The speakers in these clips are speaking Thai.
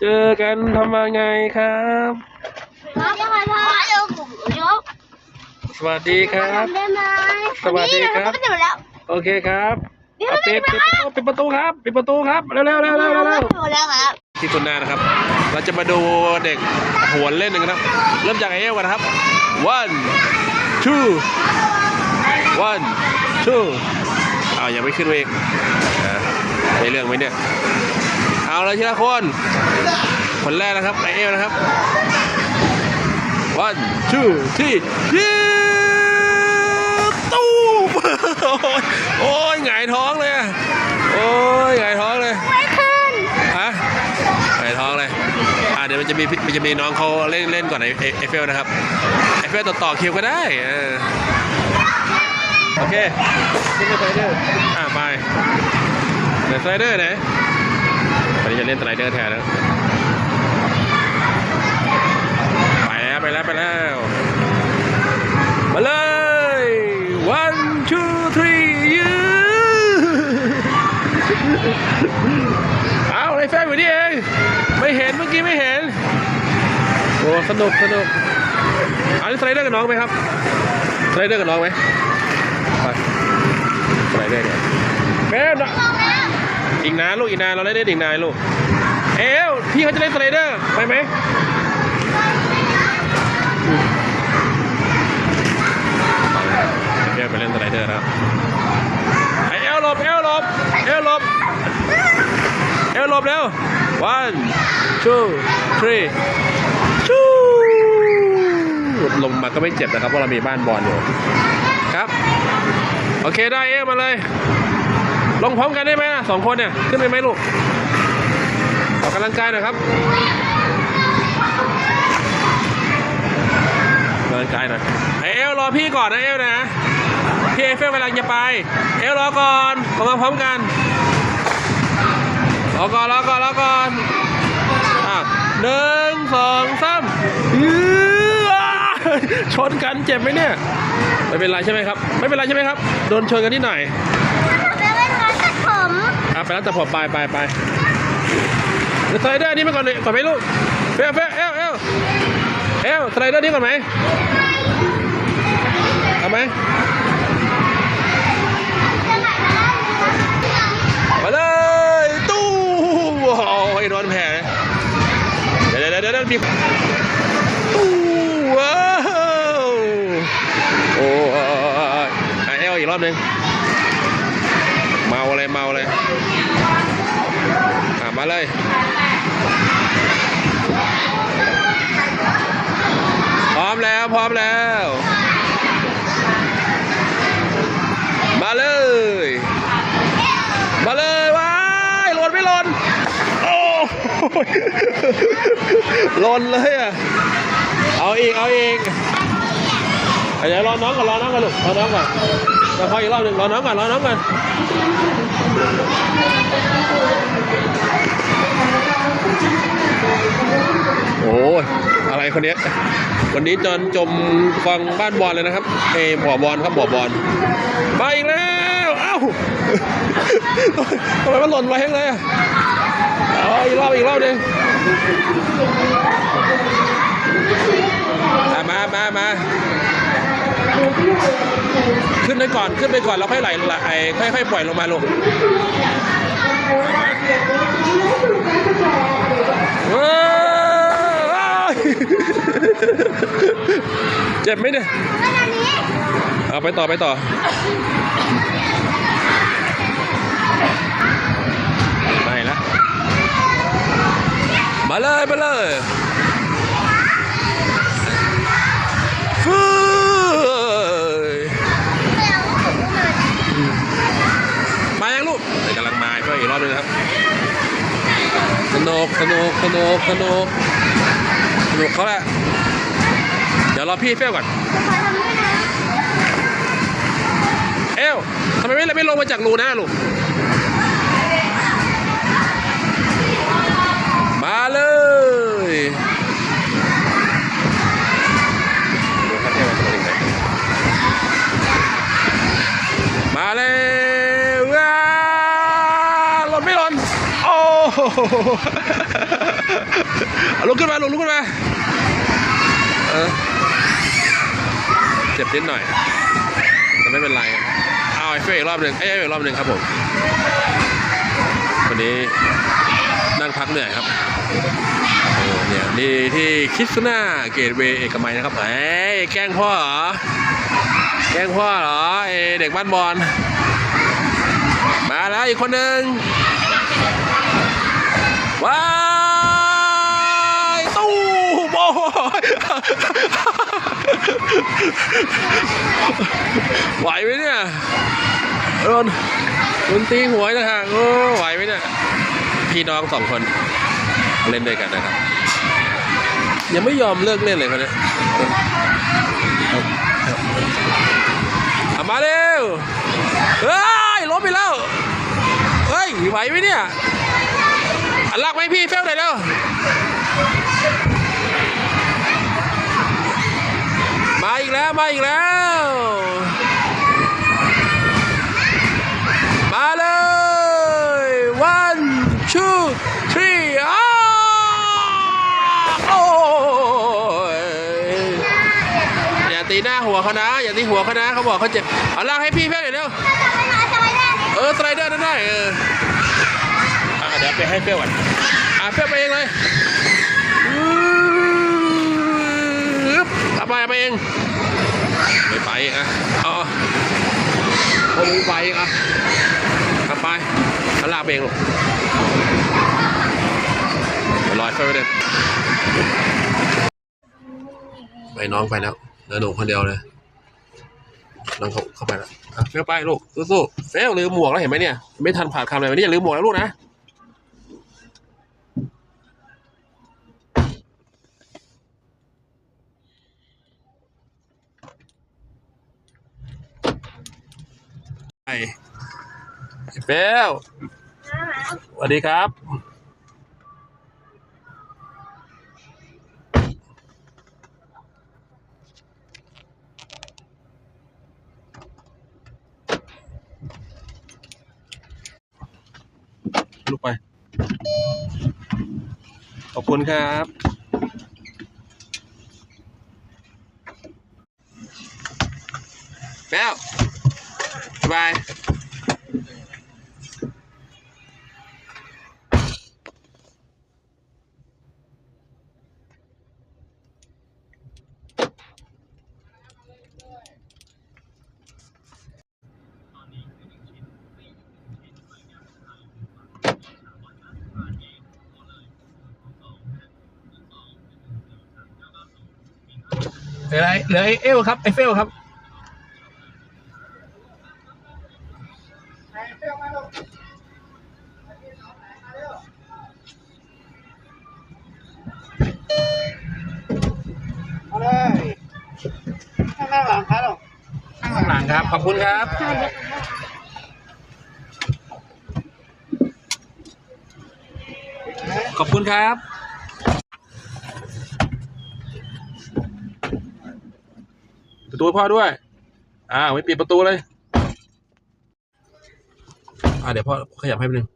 เจอกันทำมาไงครับ สวัสดีครับ สวัสดีครับ โอเคครับเปิดปิดประตูปิดประตูครับปิดประตูครับเร็วเร็วเร็วเร็วเร็วเร็วอยู่แล้วครับที่ตุนนานะครับ เราจะมาดูเด็กหัวเล่นหนึ่งนะเริ่มจากไอเอลกันะครับ one two one two อ้าวยังไม่ขึ้นมาอีกได้เรื่องไหมเนี่ย เอาเลยทีละคนคนแรกนะครับไอเอลนะครับ one two three ยิงตู้มโอ้ยโอ้ยหงายท้องเลยอะโอ้ยหงายท้องเลยไม่ขึ้นฮะหงายท้องเลยอ่าเดี๋ยวมันจะมีพี่มันจะมีน้องเขาเล่นเล่นก่อนไอไอ้ไอเฟลนะครับไอเฟลต่อต่อคิวก็ได้เออโอเคขึ้นไปสไลเดอร์อ่าไปเดี๋ยวสไลเดอร์ไหนวั นี้จะเล่นสไลเดอร์แทนนะไปแล้วไปแล้วไปแล้ว มาเลย one two three ยืเอาไอ้แฟนอยู่นี่เองไม่เห็นเมื่อกี้ไม่เห็นโอ้สนุกสนุกเอาสไลเดอร์กับน้องไหมครับสไลเดอร์กับน้องไหมไปสไลเดอร์เนี่ยแม่น อีกนานลูกอีกนานเราเล่นได้อีกนานลูก เอวพี่เขาจะเล่นสไลเดอร์ไปไหมเอลไปเล่นสไลเดอร์นะครับไอเอลหลบเอลหลบเอลหลบเอลหลบเร็ว one two three ชูลงมาก็ไม่เจ็บนะครับเพราะเรามีบ้านบอลอยู่ครับ โอเคได้เอลมาเลย ลงพร้อมกันได้ไหมล่ะสองคนเนี่ยขึ้นไปไหมลูกออกกำลังกายหน่อยครับกำลังกายหน่อยไอเอลรอพี่ก่อนนะเอลนะพี่เอฟเฟลกำลังจะไป เอลรอก่อนออกมาพร้อมกันรอก่อนรอก่อนรอก่อนอะหนึ่งสองสามชนกันเจ็บไหมเนี่ยไม่เป็นไรใช่ไหมครับ ไม่เป็นไรใช่ไหมครับ โดนชนกันนิดหน่อย จะเล่นร้านตัดผม อะไปแล้วแต่ผมไปไปไปเดี๋ยวสไลเดอร์นี้มาก่อนเลยก่อนไหมลูกเฟลเฟลเอลเอลเอลสไลเดอร์นี้ก่อนไหมเอาไหมมาเลยตู้โอ้ยโดนแผลเดี๋ยวเดี๋ยวเดี๋ยวเดี๋ยวมีตู้ว้าวโอ้ยไอเอลอีกรอบหนึ่ง มาเลยพร้อมแล้วพร้อมแล้ว มาเลย มาเลยว้ายหล่นไม่หล่นโอ้หล่นเลยอะเอาอีกเอาอีกอะ เดี๋ยวรอน้องก่อนรอน้องก่อนลูกรอน้องก่อนเราพออีกรอบหนึ่งรอน้องก่อนรอน้องก่อนโอ้ยอะไรคนเนี้ยวันนี้จอนจมฟังบ้านบอลเลยนะครับเอยบ่อบอลครับบ่อบอลมาอีกแล้วเอ้าทำไมมันหล่นไว้ให้เลยอะเอาอีกรอบอีกรอบหนึ่งอะมามามา ขึ้นไปก่อนขึ้นไปก่อนแล้วค่อยไหลไหลค่อยๆปล่อยลงมาลงว้าวเจ็บไหมเนี่ยเอาไปต่อไปต่อไม่ละมาเลยมาเลยฟื้ยมายังลูกเดี๋ยวกำลังมาก็ อีกรอบนึงครับ สนุกสนุกสนุกสนุกสนุกเขาแหละเดี๋ยวรอพี่เฟลก่อนเอลทำไมไม่ไม่ลงมาจากรูหน้าลูกมาเลยมาเหลุกขึ้นมาลุกลุกขึ้นมาเออเจ็บนิดหน่อย แต่ไม่เป็นไร เอาไอ้เฟ้อีกรอบหนึ่งไอ้ไอ้อีกรอบหนึ่งครับผม วันนี้นั่งพักเหนื่อยครับโอ้เนี่ยนี่ที่คิดซน่าเกตเวเอกมัยนะครับเอ้แกล้งพ่อเหรอ แกล้งพ่อเหรอไอเด็กบ้านบอลมาแล้วอีกคนหนึ่ง ว้ายตู้โบยไหวไหมเนี่ยโดนโดนตีหัวนะฮะโอ้ไหวไหมเนี่ย พี่น้องสองคน เล่นด้วยกันนะครับ ยังไม่ยอมเลิกเล่นเลยคนนี้ยเอามาเร็วเฮ้ยล้มไปแล้ว เฮ้ยไหวไหมเนี่ย ลากไหมพี่เฟลหน่อยแล้วมาอีกแล้วมาอีกแล้ว มาเลย one two three อ้าโอ้ยอย่าตีหน้าหัวเขานะ อย่าตีหัวเขานะเขาบอกเขาเจ็บเอาลากให้พี่เพื่อนหน่อยเร็วเออสไลเดอร์นั่นได้เอออะ เดี๋ยวไปให้เปี้ยวก่อนอะเปี้ยวไปเองเลยอึ๊บเอาไปเอาไปเอง ไม่ไปอะเอาเอาไม่ไปอีกอะกลับไปเอาลากไปเองลูกเดี๋ยวรอยเฟไปเดินไปน้องไปแล้วเหลือหนูคนเดียวเลยน้องเขาเข้าไปแล้วอะเฟลไปลูกสู้ๆเฟลลืมหมวกแล้วเห็นไหมเนี่ย ไม่ทันผ่านคำเลยวันนี้อย่าลืมหมวกนะลูกนะ เฟลสวัสดีครับ ลูกไป ขอบคุณครับ แล้ว บายเหลือะไรเหลือไอเอลครับไอเฟลครับ หลังครับ ขอบคุณครับขอบคุณครับประตูให้พ่อด้วย อ่าไม่ปิดประตูเลย อ่าเดี๋ยวพ่อขยับให้ไปหนึ่ง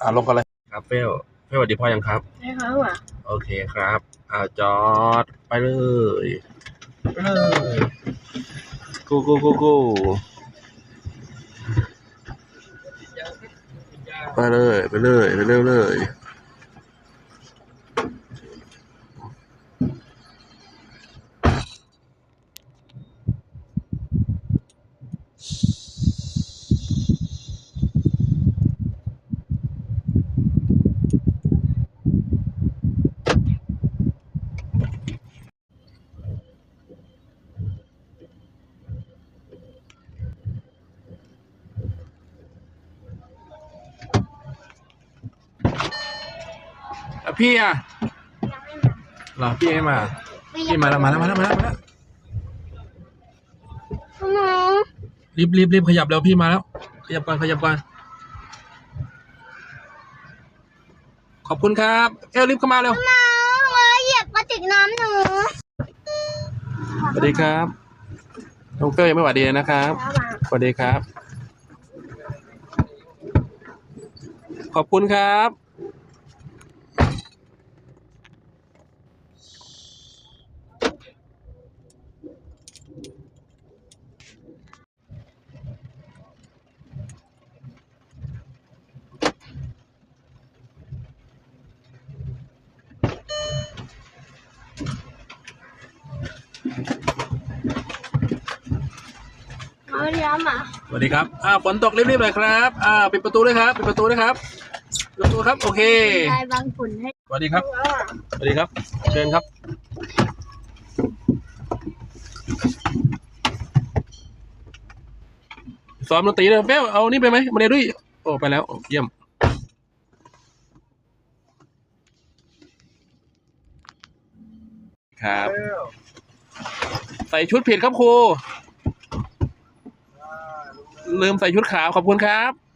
อ่าลงกันเลยครับเฟลเฟลสวัสดีพ่อยังครับใช่ครับว่ะโอเคครับ อ่าจอดไปเลยไปเลยกูกูกูกูไปเลย ไปเลย ไปเร็วเลย พี่อะเหรอพี่ไม่มา พี่มาแล้วมาแล้วมาแล้วมาแล้วมาแล้วรีบรีบรีบขยับแล้วพี่มาแล้ว ขยับก่อนขยับก่อนขอบคุณครับ เอลรีบเข้ามาเร็วมาเหยียบกระติกน้ำหนูสวัสดีครับน้องเกอร์ยังไม่หวัดดีนะครับสวัสดีครับ ขอบคุณครับ มาสวัสดีครับอ่าฝนตกรีบๆหน่อยครับอ่าปิดประตูด้วยครับปิดประตูด้วยครับปิดประตูครับ โอเคลายบางฝุ่นให้สวัสดีครับสวัสดีครับ เชิญครับซ้อมดนตรีเลยเป้วเอานี่ไปไหมมาเรียด้วยโอ้ไปแล้วโอ้เยี่ยมครับ ใส่ชุดผิดครับครู ลืมใส่ชุดขาวขอบคุณครับ